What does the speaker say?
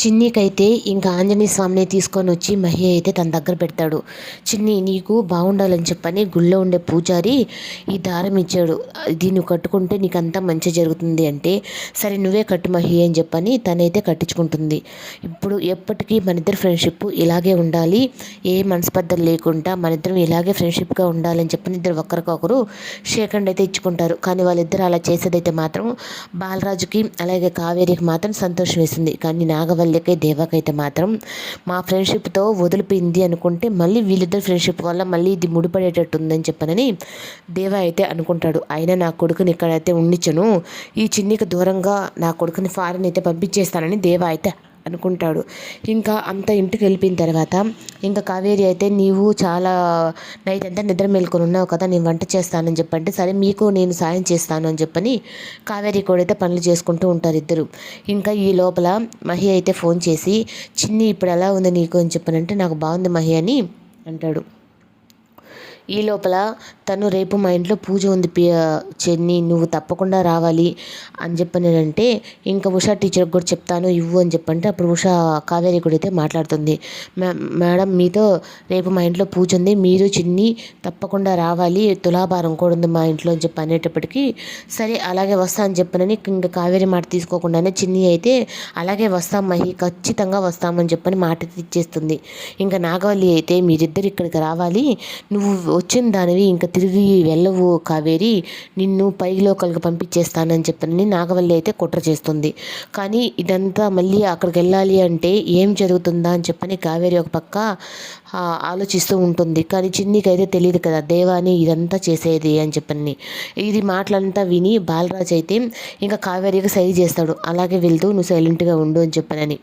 చిన్నికైతే ఇంకా ఆంజనేయ స్వామిని తీసుకొని వచ్చి మహి అయితే తన దగ్గర పెడతాడు. చిన్ని నీకు బాగుండాలని చెప్పని గుళ్ళో ఉండే పూజారి ఈ దారం ఇచ్చాడు. దీన్ని కట్టుకుంటే నీకు అంతా మంచి జరుగుతుంది అంటే సరే నువ్వే కట్టు మహి అని చెప్పని తనైతే కట్టించుకుంటుంది. ఇప్పుడు ఎప్పటికీ మన ఇద్దరు ఫ్రెండ్షిప్ ఇలాగే ఉండాలి. ఏ మనస్పర్ధలు లేకుండా మన ఇద్దరం ఇలాగే ఫ్రెండ్షిప్గా ఉండాలని చెప్పని ఇద్దరు ఒకరికొకరు షేక్ హ్యాండ్ అయితే ఇచ్చుకుంటారు. కానీ వాళ్ళిద్దరు అలా చేసేదైతే మాత్రం బాలరాజుకి అలాగే కావేరికి మాత్రం సంతోషం వేసింది. కానీ నాగవల్లికి దేవకైతే మాత్రం మా ఫ్రెండ్షిప్తో వదిలిపోయింది అనుకుంటే మళ్ళీ వీళ్ళిద్దరు ఫ్రెండ్షిప్ వల్ల మళ్ళీ ఇది ముడిపడేటట్టు ఉందని చెప్పనని దేవ అయితే అనుకుంటాడు. అయినా నా కొడుకుని ఇక్కడైతే ఉండిచను ఈ చిన్నికి దూరంగా నా కొడుకుని ఫారెన్ అయితే పంపించేస్తానని దేవ అయితే అనుకుంటాడు. ఇంకా అంత ఇంటికి వెళ్ళిపోయిన తర్వాత ఇంకా కావేరి అయితే నీవు చాలా నైట్ అంతా నిద్ర మేల్కొని ఉన్నావు కదా నేను వంట చేస్తానని చెప్పంటే సరే మీకు నేను సాయం చేస్తాను అని చెప్పని కావేరి కూడా అయితే పనులు చేసుకుంటూ ఉంటారు ఇద్దరు. ఇంకా ఈ లోపల మహి అయితే ఫోన్ చేసి చిన్ని ఇప్పుడు ఎలా ఉంది నీకు? అని చెప్పనంటే నాకు బాగుంది మహి అని అంటాడు. ఈ లోపల తను రేపు మా ఇంట్లో పూజ ఉంది పి చెన్ని నువ్వు తప్పకుండా రావాలి అని చెప్పనంటే ఇంకా ఉషా టీచర్కి కూడా చెప్తాను ఇవ్వు అని చెప్పంటే అప్పుడు ఉషా కావేరి కూడా అయితే మాట్లాడుతుంది. మేడం మీతో రేపు మా ఇంట్లో పూజ ఉంది మీరు చిన్ని తప్పకుండా రావాలి తులాభారం కూడా ఉంది మా ఇంట్లో అని చెప్పి అనేటప్పటికీ సరే అలాగే వస్తా అని చెప్పనని ఇంకా కావేరి మాట తీసుకోకుండానే చిన్ని అయితే అలాగే వస్తాం మహి ఖచ్చితంగా వస్తామని చెప్పని మాట ఇచ్చేస్తుంది ఇంకా నాగవల్లి అయితే మీరిద్దరు ఇక్కడికి రావాలి నువ్వు వచ్చిన దానివి ఇంకా తిరిగి వెళ్ళవు కావేరి నిన్ను పైలోకలకు పంపించేస్తానని చెప్పని నాగవల్లి అయితే కుట్ర చేస్తుంది. కానీ ఇదంతా మళ్ళీ అక్కడికి వెళ్ళాలి అంటే ఏం జరుగుతుందా అని చెప్పని కావేరి ఒక పక్క ఆలోచిస్తూ ఉంటుంది. కానీ చిన్నికి అయితే తెలియదు కదా దేవాని ఇదంతా చేసేది అని చెప్పని. ఇది మాటలంతా విని బాలరాజ్ అయితే ఇంకా కావేరికి సైజ్ చేస్తాడు. అలాగే వెళ్తూ నువ్వు సైలెంట్గా ఉండు అని చెప్పనని.